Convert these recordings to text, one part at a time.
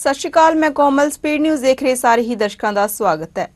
ਸਤਿ ਸ਼੍ਰੀ ਅਕਾਲ, ਮੈਂ ਕੋਮਲ, speed news ਦੇਖ ਰਹੇ ਸਾਰੇ ਹੀ ਦਰਸ਼ਕਾਂ ਦਾ ਸਵਾਗਤ ਹੈ।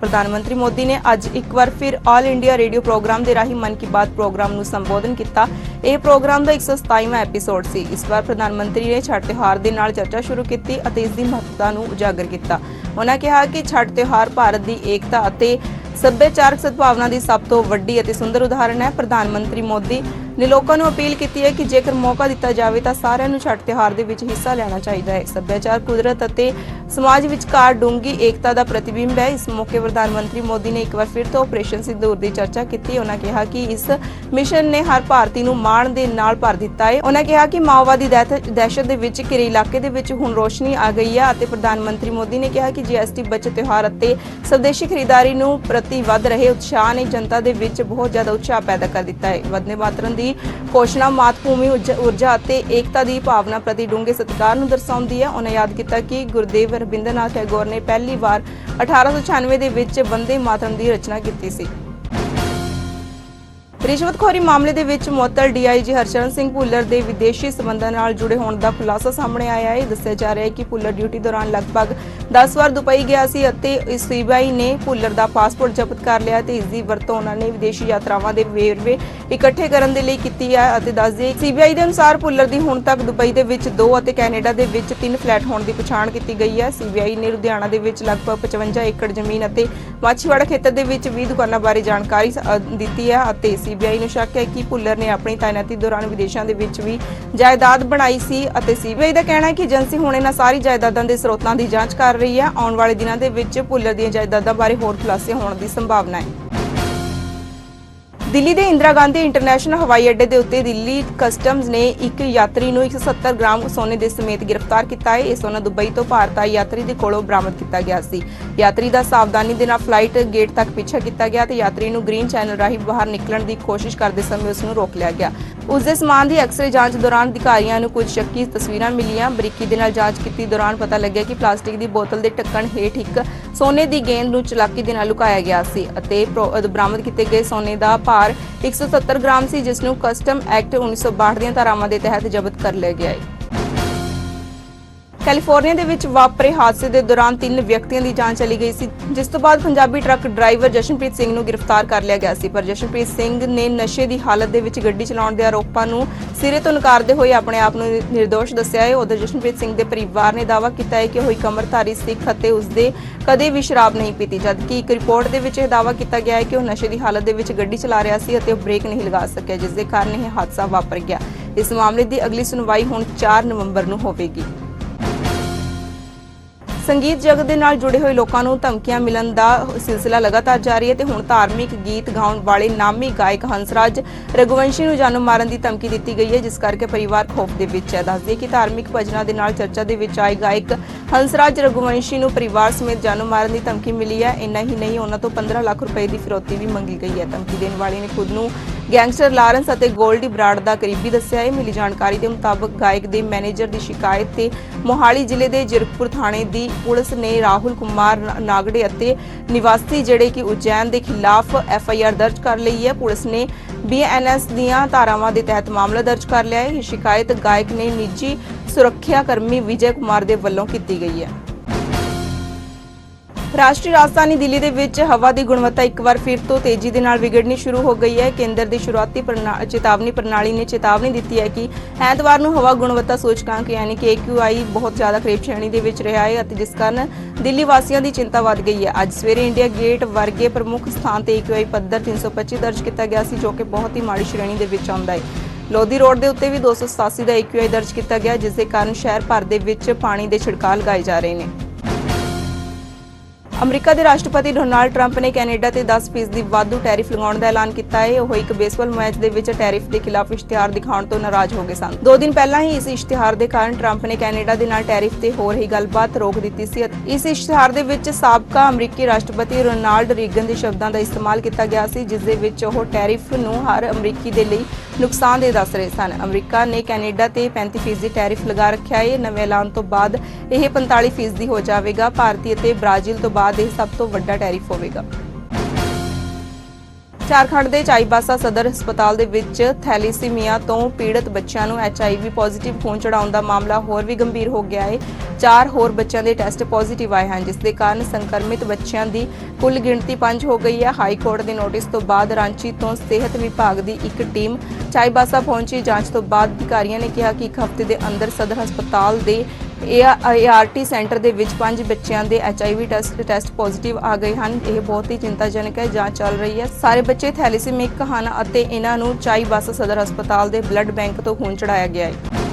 ਪ੍ਰਧਾਨ ਮੰਤਰੀ ਮੋਦੀ ਨੇ ਅੱਜ ਇੱਕ ਵਾਰ ਫਿਰ ਆਲ ਇੰਡੀਆ ਰੇਡੀਓ ਪ੍ਰੋਗਰਾਮ ਦੇ ਰਾਹੀਂ ਮਨ ਕੀ ਬਾਤ ਪ੍ਰੋਗਰਾਮ ਨੂੰ ਸੰਬੋਧਨ ਕੀਤਾ। ਇਹ ਪ੍ਰੋਗਰਾਮ ਦਾ 127ਵਾਂ ਐਪੀਸੋਡ ਸੀ। ਇਸ ਵਾਰ ਪ੍ਰਧਾਨ ਮੰਤਰੀ ਨੇ ਛੱਟ ਤਿਉਹਾਰ ਦੇ ਨਾਲ ਚਰਚਾ ਸ਼ੁਰੂ ਕੀਤੀ ਅਤੇ ਇਸ ਦੀ ਮਹੱਤਤਾ ਨੂੰ ਉਜਾਗਰ ਕੀਤਾ। ਉਹਨਾਂ ਕਿਹਾ ਕਿ ਛੱਟ ਤਿਉਹਾਰ ਭਾਰਤ ਦੀ ਏਕਤਾ ਅਤੇ ਸੱਭਿਆਚਾਰਕ ਸਦਭਾਵਨਾ ਦੀ ਸਭ ਤੋਂ ਵੱਡੀ ਅਤੇ ਸੁੰਦਰ ਉਦਾਹਰਣ ਹੈ। ਪ੍ਰਧਾਨ ਮੰਤਰੀ ਮੋਦੀ ਨੇ ਲੋਕਾਂ ਨੂੰ ਅਪੀਲ ਕੀਤੀ ਹੈ ਕਿ ਜੇਕਰ ਮੌਕਾ ਦਿੱਤਾ ਜਾਵੇ ਤਾਂ ਸਾਰਿਆਂ ਨੂੰ ਛੱਟ ਤਿਉਹਾਰ ਦੇ ਵਿੱਚ ਹਿੱਸਾ ਲੈਣਾ ਚਾਹੀਦਾ ਹੈ। ਸੱਭਿਆਚਾਰ, ਕੁਦਰਤ ਅਤੇ ਸਮਾਜ ਵਿਚਕਾਰ ਡੂੰਗੀ ਏਕਤਾ ਦਾ ਪ੍ਰਤੀਬਿੰਬ ਹੈ। ਇਸ ਮੌਕੇ ਪ੍ਰਧਾਨ ਮੰਤਰੀ ਮੋਦੀ ਨੇ ਇੱਕ ਵਾਰ ਫਿਰ ਤੋਂ ਆਪਰੇਸ਼ਨ ਸਿੰਦੂਰ ਦੀ ਚਰਚਾ ਕੀਤੀ। ਉਹਨਾਂ ਕਿਹਾ ਕਿ ਇਸ ਮਿਸ਼ਨ ਨੇ ਹਰ ਭਾਰਤੀ ਨੂੰ ਮਾਣ ਦੇ ਨਾਲ ਭਰ ਦਿੱਤਾ ਹੈ। ਉਹਨਾਂ ਕਿਹਾ ਕਿ ਮਾਓਵਾਦੀ ਦਹਿਸ਼ਤ ਦੇ ਵਿੱਚ ਘਿਰੇ ਇਲਾਕੇ ਦੇ ਵਿੱਚ ਹੁਣ ਰੋਸ਼ਨੀ ਆ ਗਈ ਹੈ ਅਤੇ ਪ੍ਰਧਾਨ ਮੰਤਰੀ ਮੋਦੀ ਨੇ ਕਿਹਾ ਕਿ ਜੀਐਸਟੀ ਬਚਤ ਤਿਉਹਾਰ ਅਤੇ ਸਵਦੇਸ਼ੀ ਖਰੀਦਦਾਰੀ ਨੂੰ ਪ੍ਰਤੀ ਵੱਧ ਰਹੇ ਉਤਸ਼ਾਹ ਨੇ ਜਨਤਾ ਦੇ ਵਿੱਚ ਬਹੁਤ ਜ਼ਿਆਦਾ ਉਤਸ਼ਾਹ ਪੈਦਾ ਕਰ ਦਿੱਤਾ ਹੈ। ਵੰਦੇ ਮਾਤਰਮ ਦੀ ਘੋਸ਼ਣਾ ਮਾਤਭੂਮੀ ਉਰਜ- ਊਰਜਾ ਅਤੇ ਏਕਤਾ ਦੀ ਭਾਵਨਾ ਪ੍ਰਤੀ ਡੂੰਘੇ ਸਤਿਕਾਰ ਨੂੰ ਦਰਸਾਉਂਦੀ ਹੈ। ਉਹਨਾਂ ਯਾਦ ਕੀਤਾ ਕਿ ਗੁਰਦੇਵ ਰਵਿੰਦਰਨਾਥ ਟੈਗੋਰ ਨੇ ਪਹਿਲੀ ਵਾਰ 1896 ਦੇ ਵਿੱਚ ਬੰਦੇ ਮਾਤਰਮ ਦੀ ਰਚਨਾ ਕੀਤੀ ਸੀ। ਰਿਸ਼ਵਤਖੋਰੀ ਮਾਮਲੇ ਦੇ ਵਿੱਚ ਮੁਅੱਤਲ ਡੀਆਈਜੀ ਹਰਸ਼ਰਨ ਸਿੰਘ ਭੁੱਲਰ ਦੇ ਵਿਦੇਸ਼ੀ ਸਬੰਧਾਂ ਨਾਲ ਜੁੜੇ ਹੋਣ ਦਾ ਖੁਲਾਸਾ ਸਾਹਮਣੇ ਆਇਆ ਹੈ। ਦੱਸਿਆ ਜਾ ਰਿਹਾ ਹੈ ਕਿ ਭੁੱਲਰ ਡਿਊਟੀ ਦੌਰਾਨ ਲਗਭਗ 10 ਵਾਰ ਦੁਬਈ ਗਿਆ ਸੀ ਅਤੇ ਸੀਬੀਆਈ ਨੇ ਭੁੱਲਰ ਦਾ ਪਾਸਪੋਰਟ ਜ਼ਬਤ ਕਰ ਲਿਆ ਤੇ ਇਸ ਦੀ ਵਰਤੋਂ ਉਹਨਾਂ ਨੇ ਵਿਦੇਸ਼ੀ ਯਾਤਰਾਵਾਂ ਦੇ ਵੇਰਵੇ ਇਕੱਠੇ ਕਰਨ ਦੇ ਲਈ ਕੀਤੀ ਹੈ ਅਤੇ ਦੱਸ ਦਈਏ ਸੀਬੀਆਈ ਦੇ ਅਨੁਸਾਰ ਭੁੱਲਰ ਦੀ ਹੁਣ ਤੱਕ ਦੁਬਈ ਦੇ ਵਿੱਚ 2 ਅਤੇ ਕੈਨੇਡਾ ਦੇ ਵਿੱਚ 3 ਫਲੈਟ ਹੋਣ ਦੀ ਪਛਾਣ ਕੀਤੀ ਗਈ ਹੈ। ਸੀਬੀਆਈ ਨੇ ਲੁਧਿਆਣਾ ਦੇ ਵਿੱਚ ਲਗਭਗ 55 ਏਕੜ ਜ਼ਮੀਨ ਅਤੇ ਮਾਛੀਵਾੜਾ ਖੇਤਰ ਦੇ ਵਿੱਚ 20 ਦੁਕਾਨਾਂ ਬਾਰੇ ਜਾਣਕਾਰੀ ਦਿੱਤੀ ਹੈ ਅਤੇ ਸੀਬੀਆਈ ਨੂੰ ਸ਼ੱਕ ਹੈ ਕਿ ਭੁੱਲਰ ਨੇ ਆਪਣੀ ਤਾਇਨਾਤੀ ਦੌਰਾਨ ਵਿਦੇਸ਼ਾਂ ਦੇ ਵਿੱਚ ਵੀ ਜਾਇਦਾਦ ਬਣਾਈ ਸੀ ਅਤੇ ਸੀਬੀਆਈ ਦਾ ਕਹਿਣਾ ਹੈ ਕਿ ਏਜੰਸੀ ਹੁਣ ਇਹਨਾਂ ਸਾਰੀ ਜਾਇਦਾਦਾਂ ਦੇ ਸਰੋਤਾਂ ਦੀ ਜਾਂਚ ਕਰ ਰਹੀ ਹੈ। ਆਉਣ ਵਾਲੇ ਦਿਨਾਂ ਦੇ ਵਿੱਚ ਭੁੱਲਰ ਦੀਆਂ ਜਾਇਦਾਦਾਂ ਬਾਰੇ ਹੋਰ ਖੁਲਾਸੇ ਹੋਣ ਦੀ ਸੰਭਾਵਨਾ ਹੈ। ਦਿੱਲੀ ਦੇ ਇੰਦਰਾ ਗਾਂਧੀ ਇੰਟਰਨੈਸ਼ਨਲ ਹਵਾਈ ਅੱਡੇ ਦੇ ਉੱਤੇ ਦਿੱਲੀ ਕਸਟਮਜ਼ ਨੇ ਇੱਕ ਯਾਤਰੀ ਨੂੰ 170 ਗ੍ਰਾਮ ਸੋਨੇ ਦੇ ਸਮੇਤ ਗ੍ਰਿਫਤਾਰ ਕੀਤਾ ਹੈ। ਇਹ ਸੋਨਾ ਦੁਬਈ ਤੋਂ ਭਾਰਤ ਆਏ ਯਾਤਰੀ ਦੇ ਕੋਲੋਂ ਬਰਾਮਦ ਕੀਤਾ ਗਿਆ ਸੀ। ਯਾਤਰੀ ਦਾ ਸਾਵਧਾਨੀ ਦੇ ਨਾਲ ਫਲਾਈਟ ਗੇਟ ਤੱਕ ਪਿੱਛਾ ਕੀਤਾ ਗਿਆ ਤੇ ਯਾਤਰੀ ਨੂੰ ਗ੍ਰੀਨ ਚੈਨਲ ਰਾਹੀਂ ਬਾਹਰ ਨਿਕਲਣ ਦੀ ਕੋਸ਼ਿਸ਼ ਕਰਦੇ ਸਮੇਂ ਉਸ ਨੂੰ ਰੋਕ ਲਿਆ ਗਿਆ। ਉਸ ਦੇ ਸਮਾਨ ਦੀ ਐਕਸ-ਰੇ ਜਾਂਚ ਦੌਰਾਨ ਅਧਿਕਾਰੀਆਂ ਨੂੰ ਕੁਝ ਸ਼ੱਕੀ ਤਸਵੀਰਾਂ ਮਿਲੀਆਂ। ਬਰੀਕੀ ਦੇ ਨਾਲ ਜਾਂਚ ਕੀਤੀ ਦੌਰਾਨ ਪਤਾ ਲੱਗਿਆ ਕਿ ਪਲਾਸਟਿਕ ਦੀ ਬੋਤਲ ਦੇ ਢੱਕਣ ਹੇਠ ਇੱਕ ਸੋਨੇ ਦੀ ਗੇਂਦ ਨੂੰ ਚਲਾਕੀ ਦੇ ਨਾਲ ਲੁਕਾਇਆ ਗਿਆ ਸੀ ਅਤੇ ਬਰਾਮਦ ਕੀਤੇ ਗਏ ਸੋਨੇ ਦਾ ਭਾਰ 170 ਗ੍ਰਾਮ ਸੀ, ਜਿਸ ਨੂੰ ਕਸਟਮ ਐਕਟ 1962 ਦੀਆਂ ਧਾਰਾਵਾਂ ਦੇ ਤਹਿਤ ਜ਼ਬਤ ਕਰ ਲਿਆ ਗਿਆ ਹੈ। ਕੈਲੀਫੋਰਨੀਆ ਦੇ ਵਿੱਚ ਵਾਪਰੇ ਹਾਦਸੇ ਦੇ ਦੌਰਾਨ ਤਿੰਨ ਵਿਅਕਤੀਆਂ ਦੀ ਜਾਨ ਚਲੀ ਗਈ ਸੀ, ਜਿਸ ਤੋਂ ਬਾਅਦ ਪੰਜਾਬੀ ਟਰੱਕ ਡਰਾਈਵਰ ਜਸ਼ਨਪ੍ਰੀਤ ਸਿੰਘ ਨੂੰ ਗ੍ਰਿਫਤਾਰ ਕਰ ਲਿਆ ਗਿਆ ਸੀ। ਪਰ ਜਸ਼ਨਪ੍ਰੀਤ ਸਿੰਘ ਨੇ ਨਸ਼ੇ ਦੀ ਹਾਲਤ ਦੇ ਵਿੱਚ ਗੱਡੀ ਚਲਾਉਣ ਦੇ ਆਰੋਪਾਂ ਨੂੰ ਸਿਰੇ ਤੋਂ ਨਕਾਰਦੇ ਹੋਏ ਆਪਣੇ ਆਪ ਨੂੰ ਨਿਰਦੋਸ਼ ਦੱਸਿਆ ਹੈ। ਉਧਰ ਜਸ਼ਨਪ੍ਰੀਤ ਸਿੰਘ ਦੇ ਪਰਿਵਾਰ ਨੇ ਦਾਅਵਾ ਕੀਤਾ ਹੈ ਕਿ ਉਹ ਇੱਕ ਅਮਰਧਾਰੀ ਸਿੱਖ ਅਤੇ ਉਸਦੇ ਕਦੇ ਵੀ ਸ਼ਰਾਬ ਨਹੀਂ ਪੀਤੀ, ਜਦਕਿ ਇੱਕ ਰਿਪੋਰਟ ਦੇ ਵਿੱਚ ਇਹ ਦਾਅਵਾ ਕੀਤਾ ਗਿਆ ਹੈ ਕਿ ਉਹ ਨਸ਼ੇ ਦੀ ਹਾਲਤ ਦੇ ਵਿੱਚ ਗੱਡੀ ਚਲਾ ਰਿਹਾ ਸੀ ਅਤੇ ਉਹ ਬ੍ਰੇਕ ਨਹੀਂ ਲਗਾ ਸਕਿਆ, ਜਿਸ ਦੇ ਕਾਰਨ ਇਹ ਹਾਦਸਾ ਵਾਪਰ ਗਿਆ। ਇਸ ਮਾਮਲੇ ਦੀ ਅਗਲੀ ਸੁਣਵਾਈ ਹੁਣ 4 ਨਵੰਬਰ ਨੂੰ ਹੋਵੇਗੀ। ਸੰਗੀਤ ਜਗਤ ਦੇ ਨਾਲ ਜੁੜੇ ਹੋਏ ਲੋਕਾਂ ਨੂੰ ਧਮਕੀਆਂ ਮਿਲਣ ਦਾ ਸਿਲਸਿਲਾ ਲਗਾਤਾਰ ਜਾਰੀ ਹੈ ਤੇ ਹੁਣ ਧਾਰਮਿਕ ਗੀਤ ਗਾਉਣ ਵਾਲੇ ਨਾਮੀ ਗਾਇਕ ਹੰਸਰਾਜ ਰਘੁਵੰਸ਼ੀ ਨੂੰ ਜਾਨੋਂ ਮਾਰਨ ਦੀ ਧਮਕੀ ਦਿੱਤੀ ਗਈ ਹੈ, ਜਿਸ ਕਰਕੇ ਪਰਿਵਾਰ ਖੌਫ ਦੇ ਵਿੱਚ ਹੈ। ਦੱਸਦੇ ਕਿ ਧਾਰਮਿਕ ਭਜਨਾਂ ਦੇ ਨਾਲ ਚਰਚਾ ਦੇ ਵਿੱਚ ਆਏ ਗਾਇਕ ਹੰਸਰਾਜ ਰਘੁਵੰਸ਼ੀ ਨੂੰ ਪਰਿਵਾਰ ਸਮੇਤ ਜਾਨੋਂ ਮਾਰਨ ਦੀ ਧਮਕੀ ਮਿਲੀ ਹੈ। ਇੰਨਾ ਹੀ ਨਹੀਂ, ਉਹਨਾਂ ਤੋਂ 15 ਲੱਖ ਰੁਪਏ ਦੀ ਫਿਰੌਤੀ ਵੀ ਮੰਗੀ ਗਈ ਹੈ। ਧਮਕੀ ਦੇਣ ਵਾਲੇ ਨੇ ਖੁਦ ਨੂੰ ਗੈਂਗਸਟਰ ਲਾਰੈਂਸ ਅਤੇ ਗੋਲਡੀ ਬਰਾੜ ਦਾ ਕਰੀਬੀ ਦੱਸਿਆ ਹੈ ਮਿਲੀ ਜਾਣਕਾਰੀ ਦੇ ਮੁਤਾਬਕ ਗਾਇਕ ਦੇ ਮੈਨੇਜਰ ਦੀ ਸ਼ਿਕਾਇਤ ਤੇ ਮੋਹਾਲੀ ਜ਼ਿਲ੍ਹੇ ਦੇ ਜਿਰਕਪੁਰ ਥਾਣੇ ਦੀ ਪੁਲਿਸ ਨੇ ਰਾਹੁਲ ਕੁਮਾਰ ਨਾਗੜੇ ਅਤੇ ਨਿਵਾਸੀ ਜਿਹੜੇ ਕਿ ਉਜੈਨ ਦੇ ਖਿਲਾਫ ਐਫ ਆਈ ਆਰ ਦਰਜ ਕਰ ਲਈ ਹੈ। ਪੁਲਿਸ ਨੇ ਬੀਐਨਐਸ ਦੀਆਂ ਧਾਰਾਵਾਂ ਦੇ ਤਹਿਤ ਮਾਮਲਾ ਦਰਜ ਕਰ ਲਿਆ ਹੈ। ਇਹ ਸ਼ਿਕਾਇਤ ਗਾਇਕ ਨੇ ਨਿੱਜੀ ਸੁਰੱਖਿਆ ਕਰਮੀ ਵਿਜੇ ਕੁਮਾਰ ਦੇ ਵੱਲੋਂ ਕੀਤੀ ਗਈ ਹੈ। ਰਾਸ਼ਟਰੀ ਰਾਜਧਾਨੀ ਦਿੱਲੀ ਦੇ ਵਿੱਚ ਹਵਾ ਦੀ ਗੁਣਵੱਤਾ ਇੱਕ ਵਾਰ ਫਿਰ ਤੋਂ ਤੇਜ਼ੀ ਦੇ ਨਾਲ ਵਿਗੜਨੀ ਸ਼ੁਰੂ ਹੋ ਗਈ ਹੈ। ਕੇਂਦਰ ਦੀ ਸ਼ੁਰੂਆਤੀ ਚੇਤਾਵਨੀ ਪ੍ਰਣਾਲੀ ਨੇ ਚੇਤਾਵਨੀ ਦਿੱਤੀ ਹੈ ਕਿ ਐਤਵਾਰ ਨੂੰ ਹਵਾ ਗੁਣਵੱਤਾ ਸੂਚਕਾਂਕ ਯਾਨੀ ਕਿ AQI ਬਹੁਤ ਜ਼ਿਆਦਾ ਖਰੀਬ ਸ਼੍ਰੇਣੀ ਦੇ ਵਿੱਚ ਰਿਹਾ ਹੈ ਅਤੇ ਜਿਸ ਕਾਰਨ ਦਿੱਲੀ ਵਾਸੀਆਂ ਦੀ ਚਿੰਤਾ ਵੱਧ ਗਈ ਹੈ। ਅੱਜ ਸਵੇਰੇ ਇੰਡੀਆ ਗੇਟ ਵਰਗੇ ਪ੍ਰਮੁੱਖ ਸਥਾਨ ਤੇ AQI ਪੱਧਰ 325 ਦਰਜ ਕੀਤਾ ਗਿਆ ਸੀ, ਜੋ ਕਿ ਬਹੁਤ ਹੀ ਮਾੜੀ ਸ਼੍ਰੇਣੀ ਦੇ ਵਿੱਚ ਆਉਂਦਾ ਹੈ। ਲੋਧੀ ਰੋਡ ਦੇ ਉੱਤੇ ਵੀ 287 ਦਾ AQI ਦਰਜ ਕੀਤਾ ਗਿਆ, ਜਿਸ ਦੇ ਕਾਰਨ ਸ਼ਹਿਰ ਭਰ ਦੇ ਵਿੱਚ ਪਾਣੀ ਦੇ ਛਿੜਕਾਅ ਲਗਾਏ ਜਾ ਰਹੇ ਨੇ। ਅਮਰੀਕਾ ਦੇ ਰਾਸ਼ਟਰਪਤੀ ਡੋਨਾਲਡ ਟਰੰਪ ਨੇ ਕੈਨੇਡਾ ਤੇ 10% ਦੀ ਵਾਧੂ ਟੈਰਿਫ ਲਗਾਉਣ ਦਾ ਐਲਾਨ ਕੀਤਾ ਹੈ। ਉਹ ਇੱਕ ਬੇਸਬਾਲ ਮੈਚ ਦੇ ਵਿੱਚ ਟੈਰਿਫ ਦੇ ਖਿਲਾਫ ਇਸ਼ਤਿਹਾਰ ਦਿਖਾਉਣ ਤੋਂ ਨਾਰਾਜ਼ ਹੋ ਗਏ ਸਨ। ਦੋ ਦਿਨ ਪਹਿਲਾਂ ਹੀ ਇਸ ਇਸ਼ਤਿਹਾਰ ਦੇ ਕਾਰਨ ਟਰੰਪ ਨੇ ਕੈਨੇਡਾ ਦੇ ਨਾਲ ਟੈਰਿਫ ਤੇ ਹੋ ਰਹੀ ਗੱਲਬਾਤ ਰੋਕ ਦਿੱਤੀ ਸੀ ਇਸ ਇਸ਼ਤਿਹਾਰ ਦੇ ਵਿੱਚ ਸਾਬਕਾ ਅਮਰੀਕੀ ਰਾਸ਼ਟਰਪਤੀ ਰੋਨਾਲਡ ਰੀਗਨ ਦੇ ਸ਼ਬਦਾਂ ਦਾ ਇਸਤੇਮਾਲ ਕੀਤਾ ਗਿਆ ਸੀ, ਜਿਸ ਦੇ ਵਿੱਚ ਉਹ ਟੈਰਿਫ ਨੂੰ ਹਰ ਅਮਰੀਕੀ ਦੇ ਲਈ ਨੁਕਸਾਨਦੇਹ ਦੱਸ ਰਹੇ ਸਨ। ਅਮਰੀਕਾ ਨੇ ਕੈਨੇਡਾ ਤੇ 35% ਟੈਰਿਫ ਲਗਾ ਰੱਖਿਆ ਹੈ ਨਵੇਂ ਐਲਾਨ ਤੋਂ ਬਾਅਦ ਇਹ 45% ਦੀ ਹੋ ਜਾਵੇਗਾ। ਭਾਰਤੀ ਅਤੇ ਬ੍ਰਾਜ਼ੀਲ ਤੋਂ ਬਾਅਦ ਇਹ ਸਭ ਤੋਂ ਵੱਡਾ ਟੈਰਿਫ ਹੋਵੇਗਾ। ਝਾਰਖੰਡ ਦੇ ਚਾਈਬਾਸਾ ਸਦਰ ਹਸਪਤਾਲ ਦੇ ਵਿੱਚ ਥੈਲੀਸੀਮੀਆ ਤੋਂ ਪੀੜਤ ਬੱਚਿਆਂ ਨੂੰ ਐਚਆਈਵੀ ਪੋਜ਼ਿਟਿਵ ਖੂਨ ਚੜਾਉਣ ਦਾ ਮਾਮਲਾ ਹੋਰ ਵੀ ਗੰਭੀਰ ਹੋ ਗਿਆ ਹੈ ਚਾਰ ਹੋਰ ਬੱਚਿਆਂ ਦੇ ਟੈਸਟ ਪੋਜ਼ਿਟਿਵ ਆਏ ਹਨ, ਜਿਸ ਦੇ ਕਾਰਨ ਸੰਕਰਮਿਤ ਬੱਚਿਆਂ ਦੀ ਕੁੱਲ ਗਿਣਤੀ 5 ਹੋ ਗਈ ਹੈ। ਹਾਈ ਕੋਰਟ ਦੇ ਨੋਟਿਸ ਤੋਂ ਬਾਅਦ ਰਾਂਚੀ ਤੋਂ ਸਿਹਤ ਵਿਭਾਗ ਦੀ ਇੱਕ ਟੀਮ ਚਾਈਬਾਸਾ ਪਹੁੰਚੀ। ਜਾਂਚ ਤੋਂ ਬਾਅਦ ਅਧਿਕਾਰੀਆਂ ਨੇ ਕਿਹਾ ਕਿ ਇੱਕ ਹਫ਼ਤੇ ਦੇ ਅੰਦਰ ਸਦਰ ਹਸਪਤਾਲ ਦੇ ਏਆਰਟੀ ਸੈਂਟਰ ਦੇ ਵਿੱਚ ਪੰਜ ਬੱਚਿਆਂ ਦੇ ਐਚਆਈਵੀ ਟੈਸਟ ਟੈਸਟ ਪੋਜ਼ਿਟਿਵ ਆ ਗਏ ਹਨ। ਇਹ ਬਹੁਤ ਹੀ ਚਿੰਤਾਜਨਕ ਹੈ। ਜਾਂਚ ਚੱਲ ਰਹੀ ਹੈ। ਸਾਰੇ ਬੱਚੇ ਥੈਲੀਸੀਮਿਕ ਹਨ ਅਤੇ ਇਹਨਾਂ ਨੂੰ ਚਾਈਬਾਸਾ ਸਦਰ ਹਸਪਤਾਲ ਦੇ ਬਲੱਡ ਬੈਂਕ ਤੋਂ ਖੂਨ ਚੜਾਇਆ ਗਿਆ ਹੈ।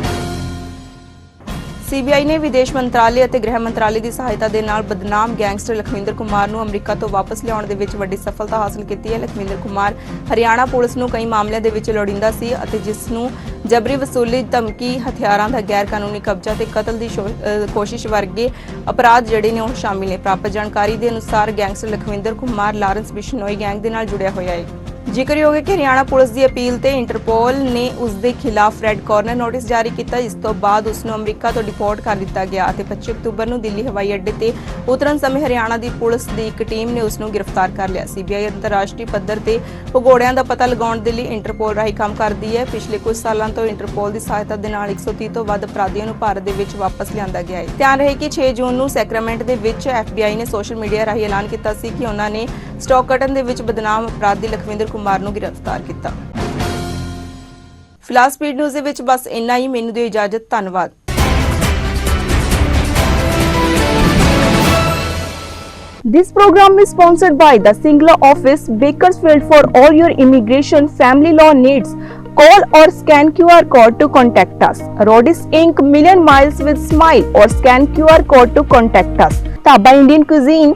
ਸੀਬੀਆਈ ਨੇ ਵਿਦੇਸ਼ ਮੰਤਰਾਲੇ ਅਤੇ ਗ੍ਰਹਿ ਮੰਤਰਾਲੇ ਦੀ ਸਹਾਇਤਾ ਦੇ ਨਾਲ ਬਦਨਾਮ ਗੈਂਗਸਟਰ ਲਖਵਿੰਦਰ ਕੁਮਾਰ ਨੂੰ ਅਮਰੀਕਾ ਤੋਂ ਵਾਪਸ ਲਿਆਉਣ ਦੇ ਵਿੱਚ ਵੱਡੀ ਸਫਲਤਾ ਹਾਸਲ ਕੀਤੀ ਹੈ। ਲਖਵਿੰਦਰ ਕੁਮਾਰ ਹਰਿਆਣਾ ਪੁਲਿਸ ਨੂੰ ਕਈ ਮਾਮਲਿਆਂ ਦੇ ਵਿੱਚ ਲੋੜੀਂਦਾ ਸੀ ਅਤੇ ਜਿਸ ਨੂੰ ਜਬਰੀ ਵਸੂਲੀ ਧਮਕੀ, ਹਥਿਆਰਾਂ ਦਾ ਗੈਰ ਕਾਨੂੰਨੀ ਕਬਜ਼ਾ ਤੇ ਕਤਲ ਦੀ ਸ਼ੋ- ਕੋਸ਼ਿਸ਼ ਵਰਗੇ ਅਪਰਾਧ ਜਿਹੜੇ ਨੇ ਉਹ ਸ਼ਾਮਿਲ ਨੇ। ਪ੍ਰਾਪਤ ਜਾਣਕਾਰੀ ਦੇ ਅਨੁਸਾਰ gangster Lakhwinder Kumar Lawrence Bishnoi gang ਦੇ ਨਾਲ ਜੁੜਿਆ ਹੋਇਆ ਹੈ। ਜ਼ਿਕਰਯੋਗ ਹੈ ਕਿ ਹਰਿਆਣਾ ਪੁਲਿਸ ਦੀ ਅਪੀਲ ਤੇ ਇੰਟਰਪੋਲ ਨੇ ਉਸ ਦੇ ਖਿਲਾਫ ਰੈੱਡ ਕਾਰਨਰ ਨੋਟਿਸ ਜਾਰੀ ਕੀਤਾ। ਜਿਸ ਤੋਂ ਬਾਅਦ ਉਸ ਨੂੰ ਅਮਰੀਕਾ ਤੋਂ ਡਿਪੋਰਟ ਕਰ ਦਿੱਤਾ ਗਿਆ ਅਤੇ 25 ਅਕਤੂਬਰ ਨੂੰ ਦਿੱਲੀ ਹਵਾਈ ਅੱਡੇ ਤੇ ਉਤਰਨ ਸਮੇਂ ਹਰਿਆਣਾ ਦੀ ਪੁਲਿਸ ਦੀ ਇੱਕ ਟੀਮ ਨੇ ਉਸ ਨੂੰ ਗ੍ਰਿਫਤਾਰ ਕਰ ਲਿਆ। ਸੀਬੀਆਈ ਅੰਤਰਰਾਸ਼ਟਰੀ ਪੱਧਰ ਤੇ ਭਗੌੜਿਆਂ ਦਾ ਪਤਾ ਲਗਾਉਣ ਦੇ ਲਈ ਇੰਟਰਪੋਲ ਰਾਹੀਂ ਕੰਮ ਕਰਦੀ ਹੈ। ਪਿਛਲੇ ਕੁਝ ਸਾਲਾਂ ਤੋਂ ਇੰਟਰਪੋਲ ਦੀ ਸਹਾਇਤਾ ਦੇ ਨਾਲ 130 ਤੋਂ ਵੱਧ ਅਪਰਾਧੀਆਂ ਨੂੰ ਭਾਰਤ ਦੇ ਵਿੱਚ ਵਾਪਸ ਲਿਆਂਦਾ ਗਿਆ ਹੈ। ਧਿਆਨ ਰਹੇ ਕਿ 6 ਜੂਨ ਨੂੰ ਸੈਕਰਾਮੈਂਟ ਦੇ ਵਿੱਚ ਐਫਬੀਆਈ ਨੇ ਸੋਸ਼ਲ ਮੀਡੀਆ ਰਾਹੀਂ ਐਲਾਨ ਕੀਤਾ ਸੀ ਕਿ ਉਹਨਾਂ ਨੇ ਸਟਾਕਟਨ ਦੇ ਵਿੱਚ ਬਦਨਾਮ ਅਪਰਾਧੀ ਲਖਵਿੰਦਰ ਕੁਮਾਰ ਨੂੰ ਗ੍ਰਿਫਤਾਰ ਕੀਤਾ ਫਿਲਹਾਲ ਸਪੀਡ ਨਿਊਜ਼ ਦੇ ਵਿੱਚ ਬਸ ਇੰਨਾ ਹੀ ਮੈਨੂੰ ਦਿਓ ਇਜਾਜ਼ਤ ਧੰਨਵਾਦ This program is sponsored by the Singla office, Bakersfield for all your immigration family law needs. Call or scan QR code to contact us. Rodis Inc. Million Miles with Smile or scan QR code to contact us. Taba Indian Cuisine,